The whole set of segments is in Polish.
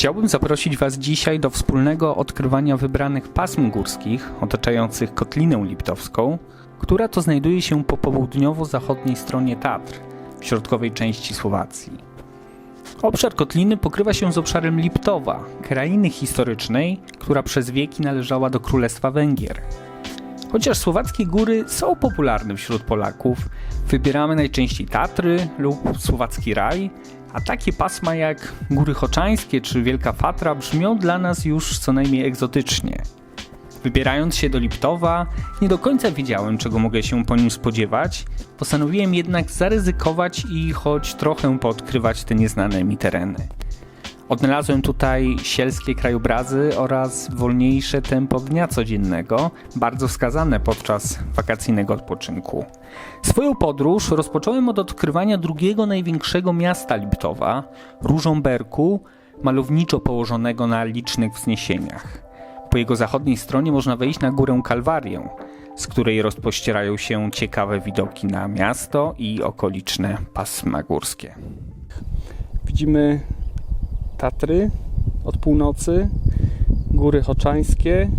Chciałbym zaprosić Was dzisiaj do wspólnego odkrywania wybranych pasm górskich otaczających Kotlinę Liptowską, która to znajduje się po południowo-zachodniej stronie Tatr, w środkowej części Słowacji. Obszar Kotliny pokrywa się z obszarem Liptowa, krainy historycznej, która przez wieki należała do Królestwa Węgier. Chociaż słowackie góry są popularne wśród Polaków, wybieramy najczęściej Tatry lub Słowacki Raj, a takie pasma jak Góry Choczańskie czy Wielka Fatra brzmią dla nas już co najmniej egzotycznie. Wybierając się do Liptowa, nie do końca wiedziałem, czego mogę się po nim spodziewać, postanowiłem jednak zaryzykować i choć trochę poodkrywać te nieznane mi tereny. Odnalazłem tutaj sielskie krajobrazy oraz wolniejsze tempo dnia codziennego, bardzo wskazane podczas wakacyjnego odpoczynku. Swoją podróż rozpocząłem od odkrywania drugiego największego miasta Liptowa, Różomberku, malowniczo położonego na licznych wzniesieniach. Po jego zachodniej stronie można wejść na górę Kalwarię, z której rozpościerają się ciekawe widoki na miasto i okoliczne pasma górskie. Widzimy Tatry od północy, Góry Choczańskie.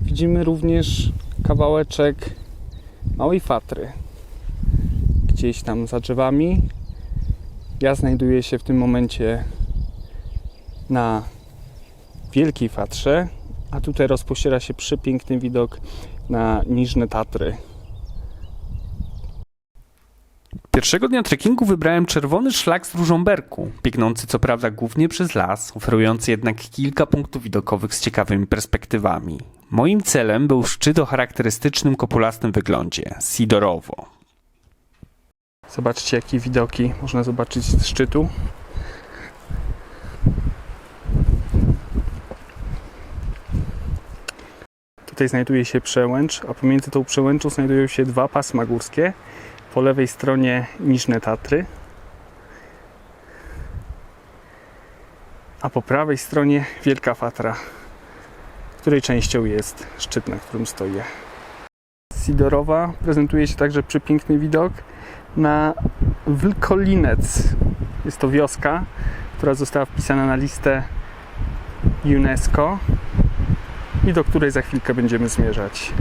Widzimy również kawałeczek Małej Fatry. Gdzieś tam za drzewami. Ja znajduję się w tym momencie na Wielkiej Fatrze, a tutaj rozpościera się przepiękny widok na Niżne Tatry. Pierwszego dnia trekkingu wybrałem czerwony szlak z Różomberku, biegnący co prawda głównie przez las, oferujący jednak kilka punktów widokowych z ciekawymi perspektywami. Moim celem był szczyt o charakterystycznym kopulastym wyglądzie, Sidorowo. Zobaczcie, jakie widoki można zobaczyć z szczytu. Tutaj znajduje się przełęcz, a pomiędzy tą przełęczą znajdują się dwa pasma górskie. Po lewej stronie Niżne Tatry, a po prawej stronie Wielka Fatra, której częścią jest szczyt, na którym stoję. Sidorowa prezentuje się także przepiękny widok na Wlkolinec. Jest to wioska, która została wpisana na listę UNESCO i do której za chwilkę będziemy zmierzać.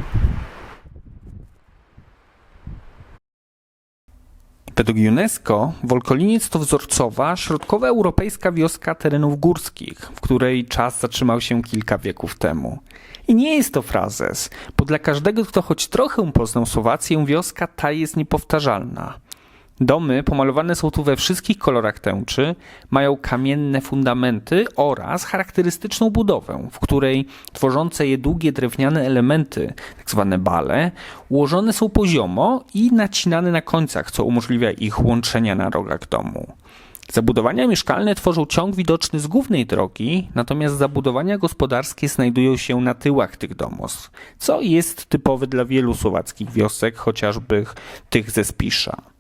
Według UNESCO Wolkoliniec to wzorcowa, środkowoeuropejska wioska terenów górskich, w której czas zatrzymał się kilka wieków temu. I nie jest to frazes, bo dla każdego, kto choć trochę poznał Słowację, wioska ta jest niepowtarzalna. Domy pomalowane są tu we wszystkich kolorach tęczy, mają kamienne fundamenty oraz charakterystyczną budowę, w której tworzące je długie drewniane elementy, tzw. bale, ułożone są poziomo i nacinane na końcach, co umożliwia ich łączenia na rogach domu. Zabudowania mieszkalne tworzą ciąg widoczny z głównej drogi, natomiast zabudowania gospodarskie znajdują się na tyłach tych domostw, co jest typowe dla wielu słowackich wiosek, chociażby tych ze Spisza.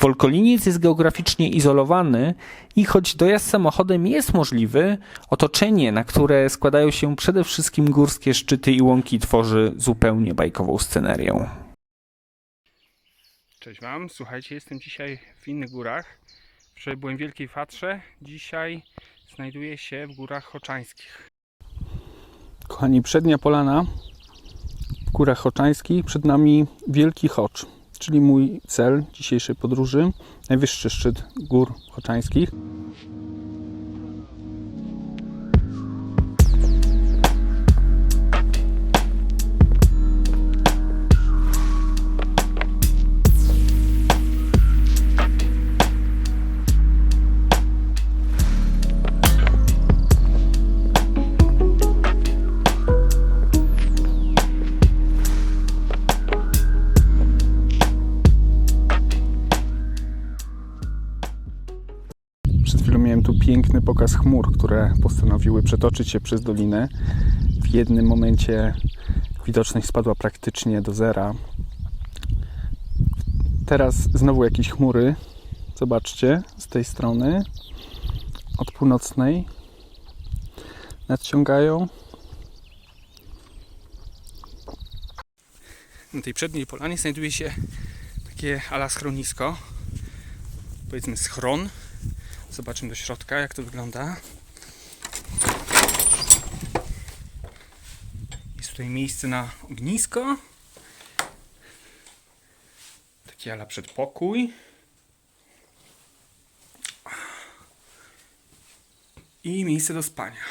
Wolkoliniec jest geograficznie izolowany i choć dojazd samochodem jest możliwy, otoczenie, na które składają się przede wszystkim górskie szczyty i łąki, tworzy zupełnie bajkową scenerię. Cześć Wam, słuchajcie, jestem dzisiaj w innych górach. Wczoraj byłem w Wielkiej Fatrze, dzisiaj znajduję się w Górach Choczańskich. Kochani, przednia polana w Górach Choczańskich, przed nami Wielki Chocz, czyli mój cel dzisiejszej podróży, najwyższy szczyt Gór Choczańskich. Piękny pokaz chmur, które postanowiły przetoczyć się przez dolinę. W jednym momencie widoczność spadła praktycznie do zera. Teraz znowu jakieś chmury. Zobaczcie, z tej strony, od północnej, nadciągają. Na tej przedniej polanie znajduje się takie ala schronisko, powiedzmy schron, Zobaczmy do środka, jak to wygląda. Jest tutaj miejsce na ognisko. Taki ala przedpokój. I miejsce do spania.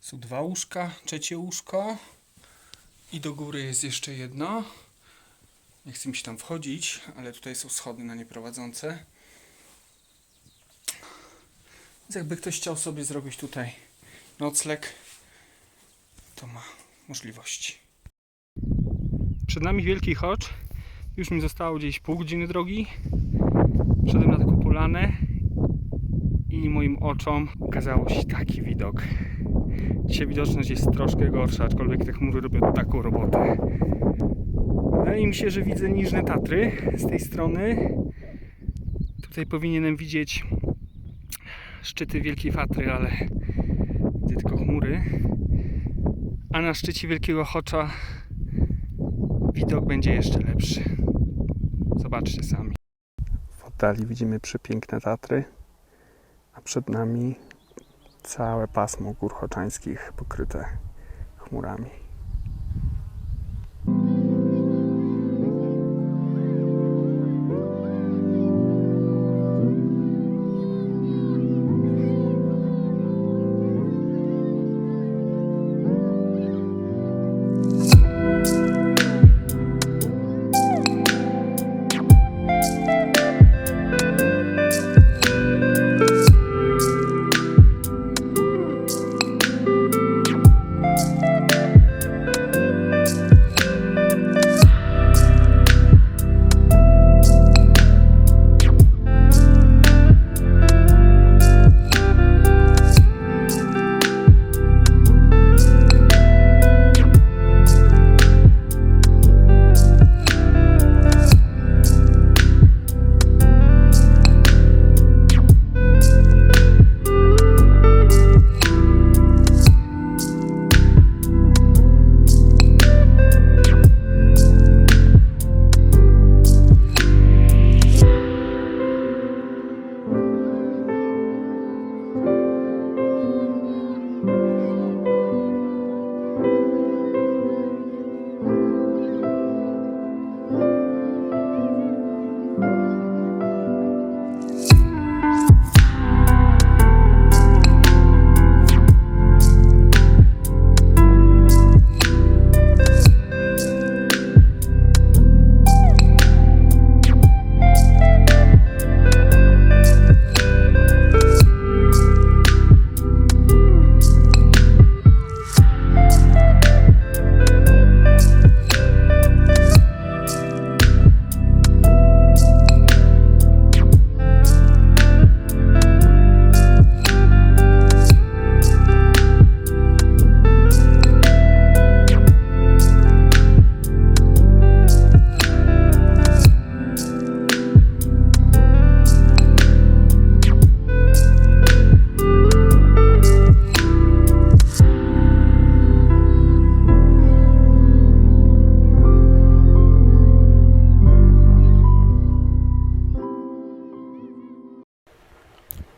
Są dwa łóżka, trzecie łóżko. I do góry jest jeszcze jedno. Nie chcę mi się tam wchodzić, ale tutaj są schody na nie prowadzące. Więc jakby ktoś chciał sobie zrobić tutaj nocleg, to ma możliwości. Przed nami wielki chocz. Już mi zostało gdzieś pół godziny drogi. Wszedłem na taką polanę i moim oczom ukazało się taki widok. Dzisiaj widoczność jest troszkę gorsza, aczkolwiek te chmury robią taką robotę. Wydaje mi się, że widzę Niżne Tatry z tej strony. Tutaj powinienem widzieć szczyty Wielkiej Fatry, ale widzę tylko chmury. A na szczycie Wielkiego Chocza widok będzie jeszcze lepszy. Zobaczcie sami. W oddali widzimy przepiękne Tatry, a przed nami całe pasmo gór choczańskich pokryte chmurami.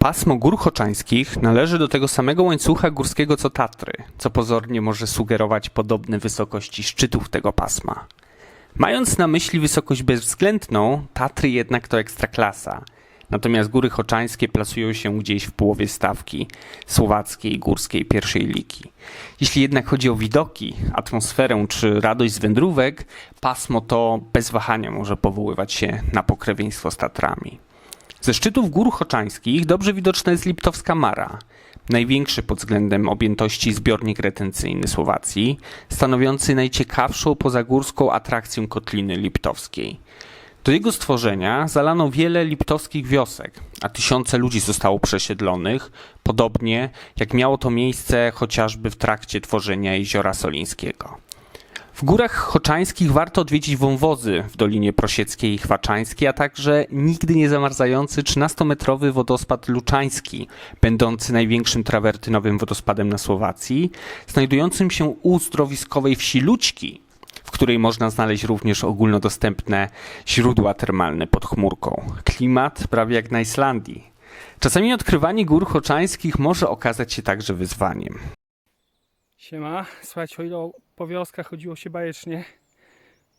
Pasmo gór choczańskich należy do tego samego łańcucha górskiego co Tatry, co pozornie może sugerować podobne wysokości szczytów tego pasma. Mając na myśli wysokość bezwzględną, Tatry jednak to ekstraklasa. Natomiast góry choczańskie plasują się gdzieś w połowie stawki słowackiej górskiej pierwszej ligi. Jeśli jednak chodzi o widoki, atmosferę czy radość z wędrówek, pasmo to bez wahania może powoływać się na pokrewieństwo z Tatrami. Ze szczytów gór choczańskich dobrze widoczna jest Liptowska Mara, największy pod względem objętości zbiornik retencyjny Słowacji, stanowiący najciekawszą pozagórską atrakcję Kotliny Liptowskiej. Do jego stworzenia zalano wiele liptowskich wiosek, a tysiące ludzi zostało przesiedlonych, podobnie jak miało to miejsce chociażby w trakcie tworzenia jeziora Solińskiego. W górach choczańskich warto odwiedzić wąwozy w Dolinie Prosieckiej i Chwaczańskiej, a także nigdy nie zamarzający 13-metrowy wodospad Luczański, będący największym trawertynowym wodospadem na Słowacji, znajdującym się u zdrowiskowej wsi Lućki, w której można znaleźć również ogólnodostępne źródła termalne pod chmurką. Klimat prawie jak na Islandii. Czasami odkrywanie gór choczańskich może okazać się także wyzwaniem. Siema, słuchajcie, o ile po wioskach chodziło się bajecznie,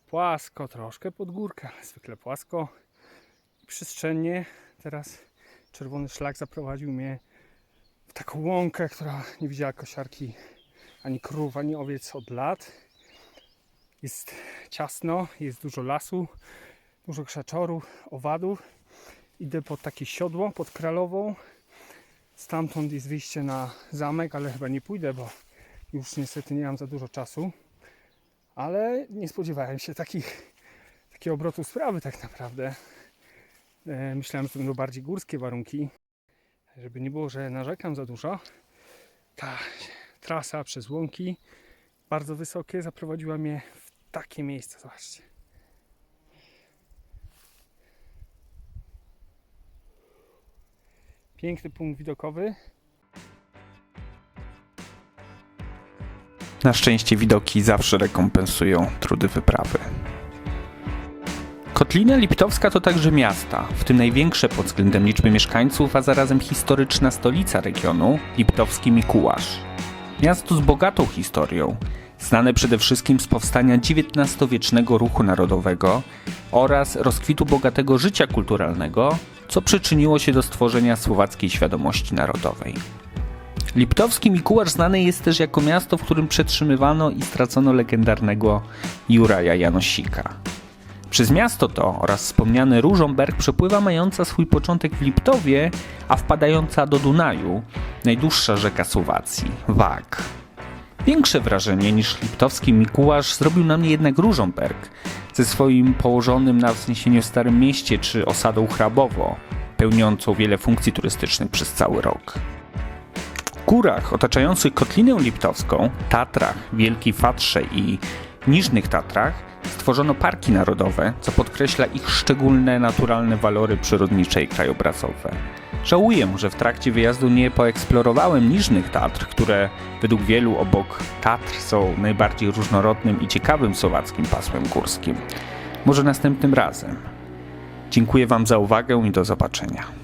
płasko troszkę pod górkę, zwykle płasko przestrzennie. Teraz czerwony szlak zaprowadził mnie w taką łąkę, która nie widziała kosiarki ani krów, ani owiec od lat. Jest ciasno, jest dużo lasu, dużo krzaczorów, owadów. Idę pod takie siodło, pod Kralową. Stamtąd jest wyjście na zamek, ale chyba nie pójdę, bo już niestety nie mam za dużo czasu. Ale nie spodziewałem się takich, takiego obrotu sprawy tak naprawdę. E, Myślałem, że to będą bardziej górskie warunki. Żeby nie było, że narzekam za dużo. Ta trasa przez łąki bardzo wysokie zaprowadziła mnie w takie miejsce. Zobaczcie. Piękny punkt widokowy. Na szczęście widoki zawsze rekompensują trudy wyprawy. Kotlina Liptowska to także miasta, w tym największe pod względem liczby mieszkańców, a zarazem historyczna stolica regionu Liptowski Mikułasz. Miasto z bogatą historią, znane przede wszystkim z powstania XIX-wiecznego ruchu narodowego oraz rozkwitu bogatego życia kulturalnego, co przyczyniło się do stworzenia słowackiej świadomości narodowej. Liptowski Mikułasz znany jest też jako miasto, w którym przetrzymywano i stracono legendarnego Juraja Janosika. Przez miasto to oraz wspomniany Różomberg przepływa mająca swój początek w Liptowie, a wpadająca do Dunaju najdłuższa rzeka Słowacji, Wag. Większe wrażenie niż liptowski Mikułasz zrobił na mnie jednak Różomberg ze swoim położonym na wzniesieniu Starym Mieście czy osadą Hrabowo, pełniącą wiele funkcji turystycznych przez cały rok. Górach otaczających Kotlinę Liptowską, Tatrach, Wielkiej Fatrze i Niżnych Tatrach stworzono parki narodowe, co podkreśla ich szczególne naturalne walory przyrodnicze i krajobrazowe. Żałuję, że w trakcie wyjazdu nie poeksplorowałem Niżnych Tatr, które według wielu obok Tatr są najbardziej różnorodnym i ciekawym słowackim pasmem górskim. Może następnym razem. Dziękuję Wam za uwagę i do zobaczenia.